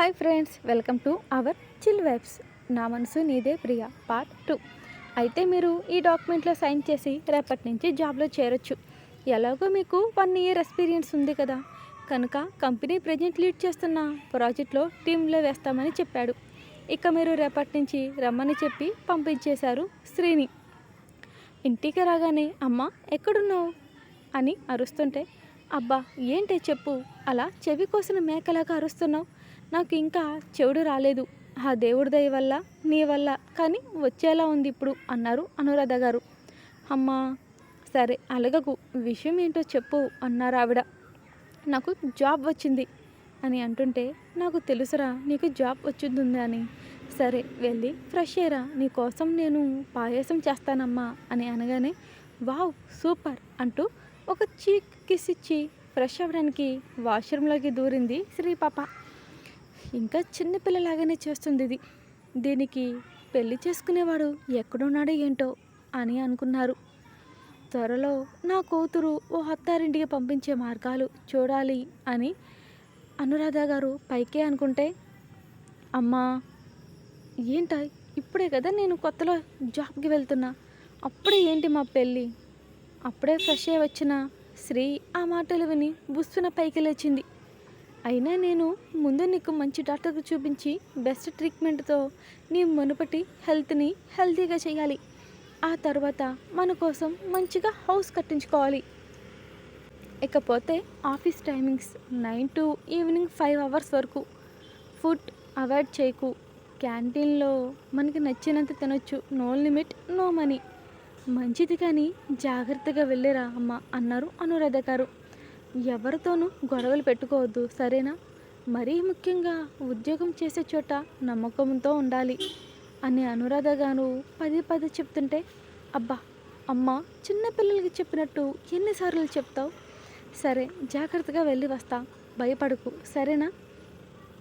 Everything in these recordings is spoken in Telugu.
Hi friends welcome to our chill webs. నా మనసు నీదే ప్రియ పార్ట్ టూ. అయితే మీరు ఈ డాక్యుమెంట్లో సైన్ చేసి రేపటి నుంచి జాబ్లో చేరొచ్చు. ఎలాగో మీకు వన్ ఇయర్ ఎక్స్పీరియన్స్ ఉంది కదా. కనుక కంపెనీ ప్రజెంట్ లీడ్ చేస్తున్న ప్రాజెక్ట్లో టీంలో వేస్తామని చెప్పాడు. ఇక మీరు రేపటి నుంచి రమ్మని చెప్పి పంపించేశారు శ్రీని. ఇంటికి రాగానే అమ్మ ఎక్కడున్నావు? అని అరుస్తుంటే అబ్బా ఏంటే చెప్పు? అలా చెవి కోసిన మేకలాగా అరుస్తున్నావు. నాకు ఇంకా చెవుడు రాలేదు. ఆ దేవుడి దయ వల్ల నీ వల్ల కానీ వచ్చేలా ఉంది ఇప్పుడు అన్నారు అనురాధ గారు. అమ్మా సరే అలగకు విషయం ఏంటో చెప్పు అన్నారు ఆవిడ. నాకు జాబ్ వచ్చింది అని అంటుంటే నాకు తెలుసురా నీకు జాబ్ వచ్చింది అని. సరే వెళ్ళి ఫ్రెష్ అయ్యరా నీకోసం నేను పాయసం చేస్తానమ్మా అని అనగానే వావ్ సూపర్ అంటూ ఒక చీక్ కిస్ ఇచ్చి ఫ్రెష్ అవ్వడానికి వాష్రూమ్లోకి దూరింది శ్రీ పాప ఇంకా చిన్నపిల్లలాగానే చేస్తుంది ఇది. దీనికి పెళ్ళి చేసుకునేవాడు ఎక్కడున్నాడో ఏంటో అని అనుకున్నారు. త్వరలో నా కూతురు ఓ అత్తారింటికి పంపించే మార్గాలు చూడాలి అని అనురాధ గారు పైకే అనుకుంటే అమ్మా ఏంట? ఇప్పుడే కదా నేను కొత్తలో జాబ్కి వెళ్తున్నా. అప్పుడే ఏంటి మా పెళ్ళి? అప్పుడే ఫ్రెష్ అయ్యి వచ్చిన శ్రీ ఆ మాటలు విని బుస్సున పైకి లేచింది. అయినా నేను ముందు నీకు మంచి డాక్టర్కి చూపించి బెస్ట్ ట్రీట్మెంట్తో నీ మునుపటి హెల్త్ని హెల్తీగా చేయాలి. ఆ తర్వాత మన కోసం మంచిగా హౌస్ కట్టించుకోవాలి. ఇకపోతే office timings nine to evening five hours వరకు ఫుడ్ అవాయిడ్ చేయకు. క్యాంటీన్లో మనకి నచ్చినంత తినొచ్చు. No limit no money. మంచిది కానీ జాగ్రత్తగా వెళ్ళిరా అమ్మ అన్నారు అనురాధ గారు. ఎవరితోనూ గొడవలు పెట్టుకోవద్దు సరేనా? మరీ ముఖ్యంగా ఉద్యోగం చేసే చోట నమ్మకంతో ఉండాలి అని అనురాధ గారు పదే పదే చెప్తుంటే అబ్బా అమ్మ చిన్నపిల్లలకి చెప్పినట్టు ఎన్నిసార్లు చెప్తావు? సరే జాగ్రత్తగా వెళ్ళి వస్తా భయపడకు సరేనా?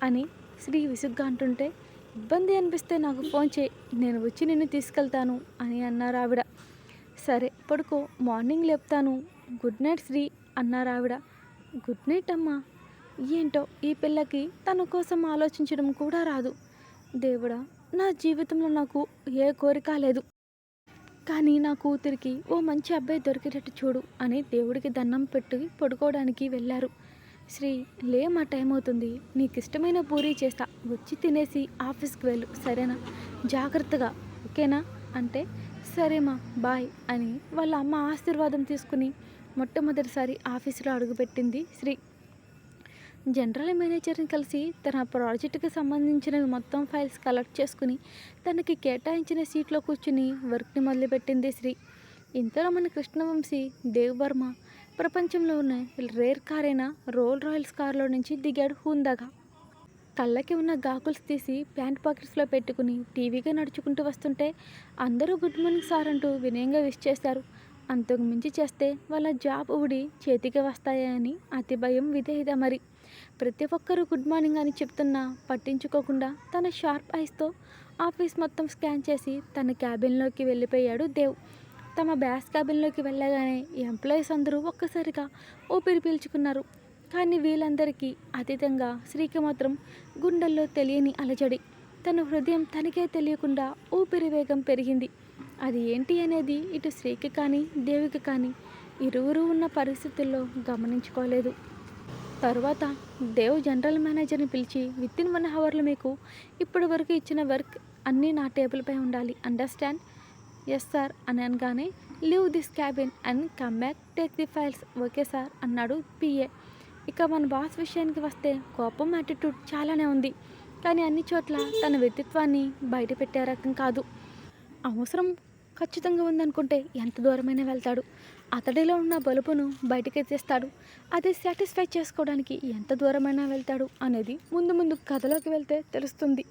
అని శ్రీ విసుగ్గా అంటుంటే ఇబ్బంది అనిపిస్తే నాకు ఫోన్ చేయి నేను వచ్చి నిన్ను తీసుకెళ్తాను అని అన్నారు ఆవిడ. సరే పడుకో మార్నింగ్ లేపుతాను. Good night Sri. అన్నారు ఆవిడ గుడ్ నైట్ అమ్మా. ఏంటో ఈ పిల్లకి తన కోసం ఆలోచించడం కూడా రాదు. దేవుడా నా జీవితంలో నాకు ఏ కోరిక లేదు. కానీ నా కూతురికి ఓ మంచి అబ్బాయి దొరికేటట్టు చూడు అని దేవుడికి దండం పెట్టి పడుకోవడానికి వెళ్ళారు. శ్రీ లే మా టైం అవుతుంది. నీకు ఇష్టమైన పూరీ చేస్తా. వచ్చి తినేసి ఆఫీస్కి వెళ్ళు. సరేనా? జాగ్రత్తగా. ఓకేనా? అంటే సరేమా బాయ్ అని వాళ్ళ అమ్మ ఆశీర్వాదం తీసుకుని మొట్టమొదటిసారి ఆఫీసులో అడుగుపెట్టింది శ్రీ. జనరల్ మేనేజర్ని కలిసి తన ప్రాజెక్టుకి సంబంధించినవి మొత్తం ఫైల్స్ కలెక్ట్ చేసుకుని తనకి కేటాయించిన సీట్లో కూర్చుని వర్క్ని మొదలుపెట్టింది శ్రీ. ఇంతలో మన కృష్ణవంశీ దేవ్ వర్మ ప్రపంచంలో ఉన్న రేర్ కార్ అయిన రోల్ రాయల్స్ కార్లో నుంచి దిగాడు హుందాగా. కళ్ళకి ఉన్న గాకుల్స్ తీసి ప్యాంట్ పాకెట్స్లో పెట్టుకుని టీవీగా నడుచుకుంటూ వస్తుంటే అందరూ గుడ్ మార్నింగ్ సార్ అంటూ వినయంగా విష్ చేశారు. అంతకు మించి చేస్తే వాళ్ళ జాబ్ ఊడి చేతికి వస్తాయని అతి భయం విధేయత మరి. ప్రతి ఒక్కరూ గుడ్ మార్నింగ్ అని చెప్తున్నా పట్టించుకోకుండా తన షార్ప్ ఐస్తో ఆఫీస్ మొత్తం స్కాన్ చేసి తన క్యాబిన్లోకి వెళ్ళిపోయాడు దేవ్. తమ బ్యాస్ క్యాబిన్లోకి వెళ్ళగానే ఎంప్లాయీస్ అందరూ ఒక్కసారిగా ఊపిరి పీల్చుకున్నారు. కానీ వీళ్ళందరికీ అతీతంగా శ్రీకి మాత్రం గుండెల్లో తెలియని అలజడి. తన హృదయం తనకే తెలియకుండా ఊపిరి వేగం పెరిగింది. అది ఏంటి అనేది ఇటు శ్రీకి కానీ దేవికి కానీ ఇరువురు ఉన్న పరిస్థితుల్లో గమనించుకోలేదు. తరువాత దేవ్ జనరల్ మేనేజర్ని పిలిచి విత్ ఇన్ వన్ అవర్లో మీకు ఇప్పటి వరకు ఇచ్చిన వర్క్ అన్నీ నా టేబుల్పై ఉండాలి. అండర్స్టాండ్? ఎస్ సార్ అని అనగానే leave this cabin and come back take the files okay sir అన్నాడు పిఏ ఇక మన బాస్ విషయానికి వస్తే కోపం యాటిట్యూడ్ చాలానే ఉంది. కానీ అన్ని చోట్ల తన వ్యక్తిత్వాన్ని బయటపెట్టే రకం కాదు. అవసరం ఖచ్చితంగా ఉందనుకుంటే ఎంత దూరమైనా వెళ్తాడు. అతడిలో ఉన్న బలుపును బయటకి అది సాటిస్ఫై చేసుకోవడానికి ఎంత దూరమైనా వెళ్తాడు అనేది ముందు ముందు కథలోకి వెళ్తే తెలుస్తుంది.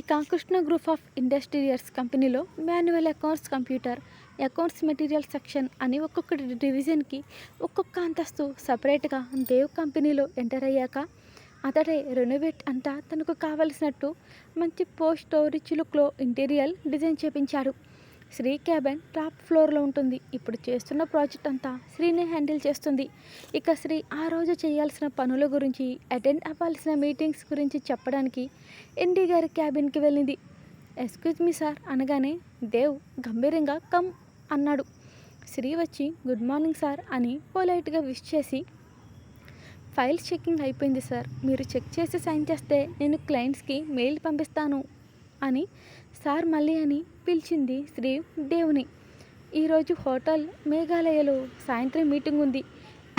ఇక కృష్ణ గ్రూప్ ఆఫ్ ఇండస్ట్రియర్స్ కంపెనీలో manual accounts computer accounts material section అని ఒక్కొక్క డివిజన్కి ఒక్కొక్క అంతస్తు సపరేట్గా దేవ్ కంపెనీలో ఎంటర్ అయ్యాక అతడే రెనోవేట్ అంతా తనకు కావలసినట్టు మంచి పోస్ట్ రిచ్ లుక్లో ఇంటీరియల్ డిజైన్ చేపించాడు. శ్రీ క్యాబిన్ టాప్ ఫ్లోర్లో ఉంటుంది. ఇప్పుడు చేస్తున్న ప్రాజెక్ట్ అంతా శ్రీనే హ్యాండిల్ చేస్తుంది. ఇక శ్రీ ఆ రోజు చేయాల్సిన పనుల గురించి అటెండ్ అవ్వాల్సిన మీటింగ్స్ గురించి చెప్పడానికి ఎండి గారి క్యాబిన్కి వెళ్ళింది. ఎక్స్క్యూజ్ మీ సార్ అనగానే దేవ్ గంభీరంగా కమ్ అన్నాడు. శ్రీ వచ్చి గుడ్ మార్నింగ్ సార్ అని పొలైట్గా విష్ చేసి ఫైల్స్ చెకింగ్ అయిపోయింది సార్. మీరు చెక్ చేసి సైన్ చేస్తే నేను క్లయింట్స్కి మెయిల్ పంపిస్తాను. అని సార్ మళ్ళీ అని పిలిచింది శ్రీ దేవుని. ఈరోజు హోటల్ మేఘాలయలో సాయంత్రం మీటింగ్ ఉంది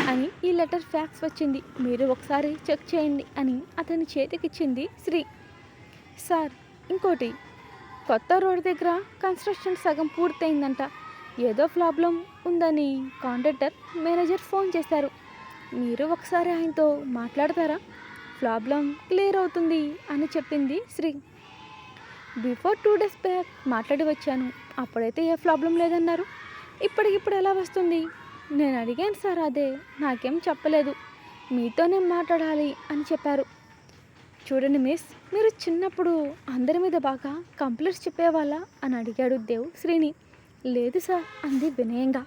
అని ఈ లెటర్ ఫ్యాక్స్ వచ్చింది. మీరు ఒకసారి చెక్ చేయండి అని అతని చేతికిచ్చింది శ్రీ. సార్ ఇంకోటి కొత్త రోడ్ దగ్గర కన్స్ట్రక్షన్ సగం పూర్తయిందంట. ఏదో ప్రాబ్లం ఉందని కాంట్రాక్టర్ మేనేజర్ ఫోన్ చేశారు. మీరు ఒకసారి ఆయనతో మాట్లాడతారా? ప్రాబ్లం క్లియర్ అవుతుంది అని చెప్పింది Sri. Before two days back మాట్లాడి వచ్చాను. అప్పుడైతే ఏ ప్రాబ్లం లేదన్నారు. ఇప్పటికిప్పుడు ఎలా వస్తుంది? నేను అడిగాను సార్ అదే. నాకేం చెప్పలేదు. మీతోనే మాట్లాడాలి అని చెప్పారు. చూడండి మిస్ మీరు చిన్నప్పుడు అందరి మీద బాగా కంప్లైంట్స్ చెప్పేవాళ్ళ అని అడిగాడు దేవ్ శ్రీని. లేదు సార్ అంది వినయంగా.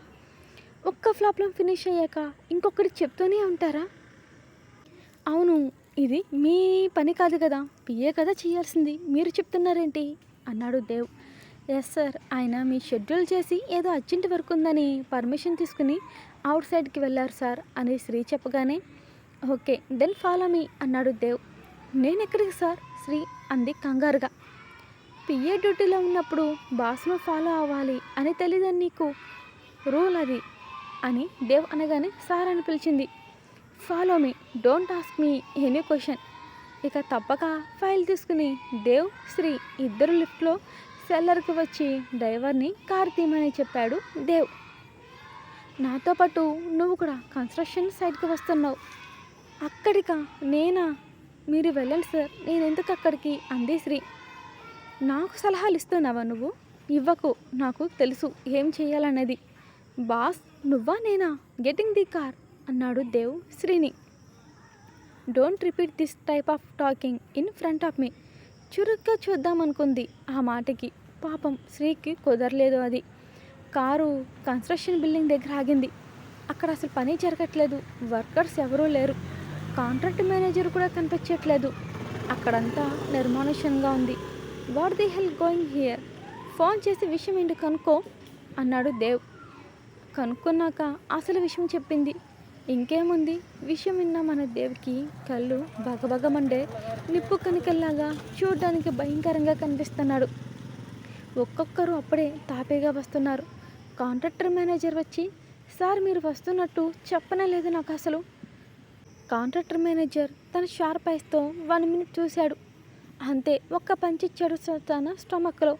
ఒక్క ప్రాబ్లం ఫినిష్ అయ్యాక ఇంకొకటి చెప్తూనే ఉంటారా? అవును ఇది మీ పని కాదు కదా పిఏ కదా చేయాల్సింది. మీరు చెప్తున్నారేంటి? అన్నాడు దేవ్. ఎస్ సార్ ఆయన మీ షెడ్యూల్ చేసి ఏదో అర్జెంట్ వర్క్ ఉందని పర్మిషన్ తీసుకుని అవుట్ సైడ్కి వెళ్ళారు సార్ అని శ్రీ చెప్పగానే ఓకే దెన్ ఫాలో మీ అన్నాడు దేవ్. నేను ఎక్కడికి సార్? శ్రీ అంది కంగారుగా. పిఏ డ్యూటీలో ఉన్నప్పుడు బాస్ను ఫాలో అవ్వాలి అని తెలియదని నీకు రూల్ అది అని దేవ్ అనగానే సార్ అని పిలిచింది. Follow me don't ask me any question ఇక తప్పక ఫైల్ తీసుకుని దేవ్ శ్రీ ఇద్దరు లిఫ్ట్లో సెల్లర్కి వచ్చి డ్రైవర్ని కార్ తీయమని చెప్పాడు దేవ్ నాతో పాటు నువ్వు కూడా కన్స్ట్రక్షన్ సైట్కి వస్తున్నావు. అక్కడిక నేనా? మీరు వెళ్ళండి సార్ నేను ఎందుకు అక్కడికి? అంది శ్రీ నాకు సలహాలు ఇస్తున్నావా నువ్వు? ఇవ్వకు. నాకు తెలుసు. ఏం చేయాలన్నది బాస్ నువ్వా నేనా? గెటింగ్ ది కార్ అన్నాడు Dev Srini. Don't repeat this type of talking in front of me చురుగ్గా చూద్దామనుకుంది ఆ మాటకి. పాపం శ్రీకి కుదరలేదు అది. కారు కన్స్ట్రక్షన్ బిల్డింగ్ దగ్గర ఆగింది. అక్కడ అసలు పని జరగట్లేదు. వర్కర్స్ ఎవరూ లేరు. కాంట్రాక్ట్ మేనేజర్ కూడా కనిపించట్లేదు. అక్కడంతా నిర్మానుష్యంగా ఉంది. What the hell going here phone చేసి విషయం ఏంటి కనుక్కో? అన్నాడు దేవ్. కనుక్కున్నాక అసలు విషయం చెప్పింది. ఇంకేముంది? విషయం విన్న మన దేవికి కళ్ళు బగబగమండే నిప్పు కనికల్లాగా చూడడానికి భయంకరంగా కనిపిస్తున్నాడు. ఒక్కొక్కరు అప్పుడే తాపేగా వస్తున్నారు. కాంట్రాక్టర్ మేనేజర్ వచ్చి సార్ మీరు వస్తున్నట్టు చెప్పనే లేదు నాకు అసలు. కాంట్రాక్టర్ మేనేజర్ తన షార్ప్ ఐస్తో వన్ మినిట్ చూశాడు. అంతే ఒక్క పంచిచ్చాడు తన స్టమక్లో.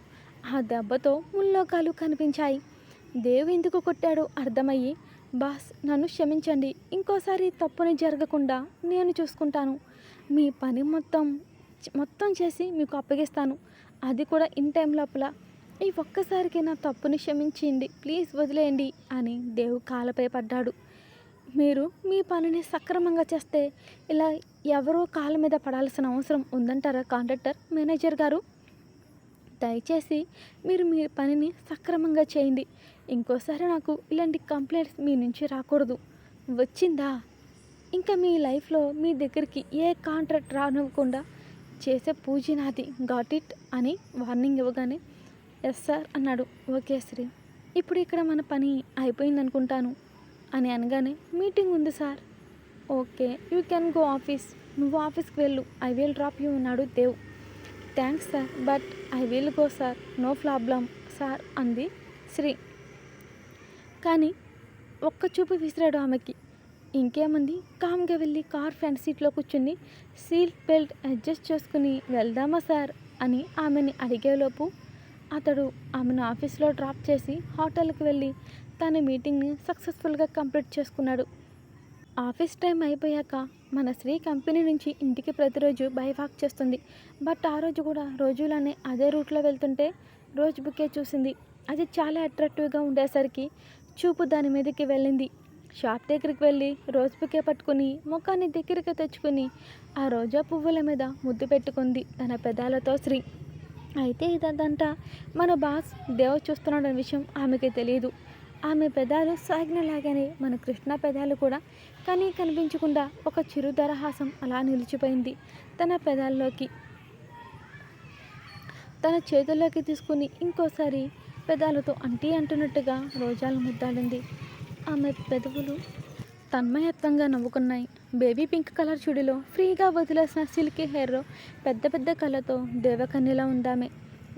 ఆ దెబ్బతో ముల్లోకాలు కనిపించాయి. దేవు ఎందుకు కొట్టాడో అర్థమయ్యి బాస్ నన్ను క్షమించండి. ఇంకోసారి తప్పుని జరగకుండా నేను చూసుకుంటాను. మీ పని మొత్తం మొత్తం చేసి మీకు అప్పగిస్తాను. అది కూడా ఇన్ టైం లోపల. ఈ ఒక్కసారికి నా తప్పుని క్షమించండి. ప్లీజ్ వదిలేయండి అని దేవు కాలపై పడ్డాడు. మీరు మీ పనిని సక్రమంగా చేస్తే ఇలా ఎవరో కాళ్ళ మీద పడాల్సిన అవసరం ఉందంటారా కాంట్రాక్టర్ మేనేజర్ గారు? దయచేసి మీరు మీ పనిని సక్రమంగా చేయండి. ఇంకోసారి నాకు ఇలాంటి కంప్లైంట్స్ మీ నుంచి రాకూడదు. వచ్చిందా? ఇంకా మీ లైఫ్లో మీ దగ్గరికి ఏ కాంట్రాక్ట్ రానివ్వకుండా చేసే పూజ నాది. గాట్ ఇట్ అని వార్నింగ్ ఇవ్వగానే ఎస్ సార్ అన్నాడు. ఓకే శ్రీ ఇప్పుడు ఇక్కడ మన పని అయిపోయింది అనుకుంటాను అని అనగానే మీటింగ్ ఉంది sir. Okay you can go office. నువ్వు ఆఫీస్కి వెళ్ళు. ఐ విల్ డ్రాప్ యూ అన్నాడు Dev. Thanks sir but I will go sir no problem sir అంది శ్రీ. కానీ ఒక్క చూపు విసిరాడు ఆమెకి. ఇంకేముంది? కామ్గా వెళ్ళి కార్ ఫ్రంట్ సీట్లో కూర్చుని సీట్ బెల్ట్ అడ్జస్ట్ చేసుకుని వెళ్దామా సార్ అని ఆమెని అడిగేలోపు అతడు ఆమెను ఆఫీస్లో డ్రాప్ చేసి హోటల్కి వెళ్ళి తన మీటింగ్ని సక్సెస్ఫుల్గా కంప్లీట్ చేసుకున్నాడు. ఆఫీస్ టైం అయిపోయాక మన స్త్రీ కంపెనీ నుంచి ఇంటికి ప్రతిరోజు బై వాక్ చేస్తుంది. బట్ ఆ రోజు కూడా రోజులానే అదే రూట్లో వెళ్తుంటే రోజ్ బుకే చూసింది. అది చాలా అట్రాక్టివ్గా ఉండేసరికి చూపు దాని మీదకి వెళ్ళింది. షాప్ దగ్గరికి వెళ్ళి రోజ్ బుకే పట్టుకుని ముఖాన్ని దగ్గరికి తెచ్చుకుని ఆ రోజా పువ్వుల మీద ముద్దు పెట్టుకుంది తన పెదాలతో శ్రీ. అయితే ఇదంతా మన బాస్ దేవ చూస్తున్నాడన్న విషయం ఆమెకి తెలియదు ఆమె పెదాలు సాగినలాగానే మన కృష్ణ పెదాలు కూడా కానీ కనిపించకుండా ఒక చిరు దరహాసం అలా నిలిచిపోయింది. తన పెదాల్లోకి తన చేతుల్లోకి తీసుకుని ఇంకోసారి పెదాలతో అంటీ అంటున్నట్టుగా రోజాలు ముద్దాడింది. ఆమె పెదవులు తన్మయత్వంగా నవ్వుకున్నాయి. బేబీ పింక్ కలర్ చుడిలో ఫ్రీగా వదిలేసిన సిల్కీ హెయిర్లో పెద్ద పెద్ద కళ్ళతో దేవకన్యలా ఉందామె.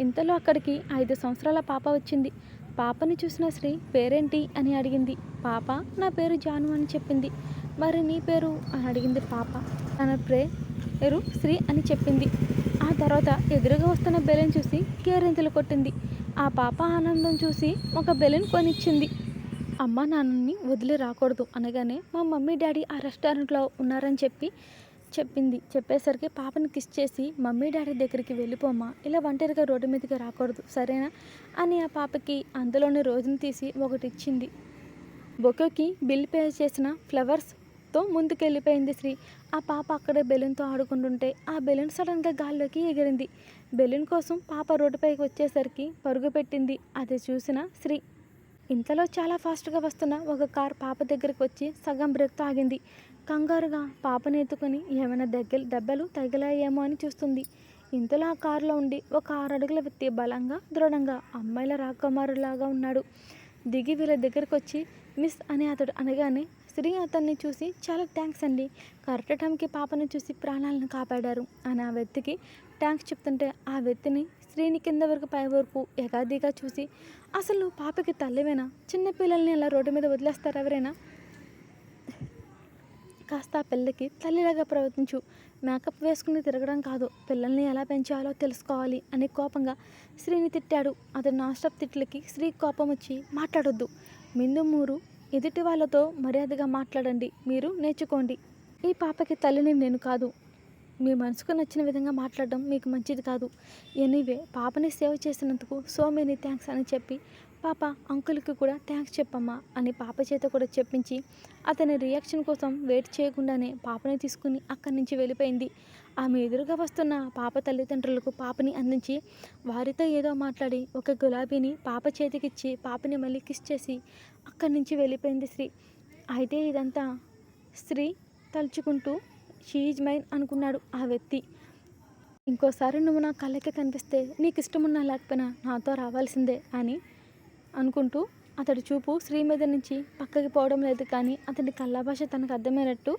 ఇంతలో అక్కడికి ఐదు సంవత్సరాల పాప వచ్చింది. పాపని చూసిన శ్రీ పేరేంటి? అని అడిగింది. పాప నా పేరు జాను అని చెప్పింది. మరి నీ పేరు? అని అడిగింది పాప. తన పేరు శ్రీ అని చెప్పింది. ఆ తర్వాత ఎదురుగా వస్తున్న బెలూన్ చూసి కేరింతలు కొట్టింది. ఆ పాప ఆనందం చూసి ఒక బెలూన్ కొనిచ్చింది. అమ్మ నాన్నని వదిలి రాకూడదు. అనగానే మా మమ్మీ డాడీ ఆ రెస్టారెంట్లో ఉన్నారని చెప్పి చెప్పింది. చెప్పేసరికి పాపని కిస్ చేసి మమ్మీ డాడీ దగ్గరికి వెళ్ళిపోమా ఇలా ఒంటరిగా రోడ్డు మీదకి రాకూడదు. సరేనా? అని ఆ పాపకి అందులోని రోజుని తీసి ఒకటి ఇచ్చింది బొకోకి బిల్ పే చేసిన ఫ్లవర్స్తో ముందుకెళ్ళిపోయింది శ్రీ. ఆ పాప అక్కడే బెలూన్తో ఆడుకుంటుంటే ఆ బెలూన్ సడన్గా గాల్లోకి ఎగిరింది. బెలూన్ కోసం పాప రోడ్డుపైకి వచ్చేసరికి పరుగు పెట్టింది. అది చూసిన శ్రీ. ఇంతలో చాలా ఫాస్ట్గా వస్తున్న ఒక కార్ పాప దగ్గరికి వచ్చి సగం బ్రేక్తో ఆగింది. కంగారుగా పాపని ఎత్తుకొని ఏమైనా దగ్గర దెబ్బలు తగిలాయేమో అని చూస్తుంది. ఇంతలో ఆ కారులో ఉండి ఒక ఆరు అడుగుల వ్యక్తి బలంగా దృఢంగా అమ్మాయిల రాకుమారులాగా ఉన్నాడు. దిగి వీళ్ళ దగ్గరికి వచ్చి మిస్ అని అతడు అనగానే స్త్రీ అతన్ని చూసి చాలా థ్యాంక్స్ అండి. కరెక్ట్ టైంకి పాపను చూసి ప్రాణాలను కాపాడారు అని ఆ వ్యక్తికి థ్యాంక్స్ చెప్తుంటే ఆ వ్యక్తిని స్త్రీని కింద వరకు పై వరకు ఎగాదిగా చూసి అసలు పాపకి తల్లివేనా? చిన్న పిల్లల్ని అలా రోడ్డు మీద వదిలేస్తారు ఎవరైనా? కాస్త ఆ పిల్లకి తల్లిలాగా ప్రవర్తించు. మేకప్ వేసుకుని తిరగడం కాదు పిల్లల్ని ఎలా పెంచాలో తెలుసుకోవాలి అని కోపంగా శ్రీని తిట్టాడు. అతను నాస్టప్ తిట్లకి శ్రీ కోపం వచ్చి మాట్లాడొద్దు. మిందు మూరు ఎదుటి వాళ్ళతో మర్యాదగా మాట్లాడండి మీరు నేర్చుకోండి. ఈ పాపకి తల్లిని నేను కాదు. మీ మనసుకు నచ్చిన విధంగా మాట్లాడడం మీకు మంచిది కాదు. ఎనీవే పాపని సేవ్ చేసినందుకు సో మెనీ థ్యాంక్స్ అని చెప్పి పాప అంకుల్కి కూడా థ్యాంక్స్ చెప్పమ్మా అని పాప చేత కూడా చెప్పించి అతని రియాక్షన్ కోసం వెయిట్ చేయకుండానే పాపని తీసుకుని అక్కడి నుంచి వెళ్ళిపోయింది. ఆమె ఎదురుగా వస్తున్న పాప తల్లిదండ్రులకు పాపని అందించి వారితో ఏదో మాట్లాడి ఒక గులాబీని పాప చేతికిచ్చి పాపని మళ్ళీ కిస్ చేసి అక్కడి నుంచి వెళ్ళిపోయింది శ్రీ. అయితే ఇదంతా స్త్రీ తలుచుకుంటూ షీఈజ్ మైన్ అనుకున్నాడు ఆ వ్యక్తి. ఇంకోసారి నువ్వు నా కళ్ళకి కనిపిస్తే నీకు ఇష్టమున్నా లేకపోయినా నాతో రావాల్సిందే అని అనుకుంటూ అతడి చూపు స్త్రీ మీద నుంచి పక్కకి పోవడం లేదు కానీ అతని కళ్ళ భాష తనకు అర్థమైనట్టు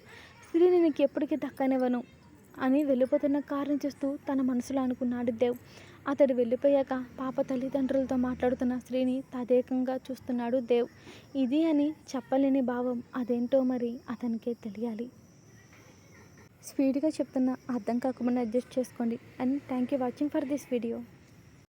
స్త్రీని నీకు ఎప్పటికీ దక్కనివ్వను అని వెళ్ళిపోతున్న కారుని చూస్తూ తన మనసులో అనుకున్నాడు దేవ్. అతడు వెళ్ళిపోయాక పాప తల్లిదండ్రులతో మాట్లాడుతున్న స్త్రీని తదేకంగా చూస్తున్నాడు దేవ్. ఇది అని చెప్పలేని భావం అదేంటో మరి అతనికే తెలియాలి. స్పీడ్గా చెప్తున్నా అర్థం కాకుండా అడ్జస్ట్ చేసుకోండి. And thank you watching for this video.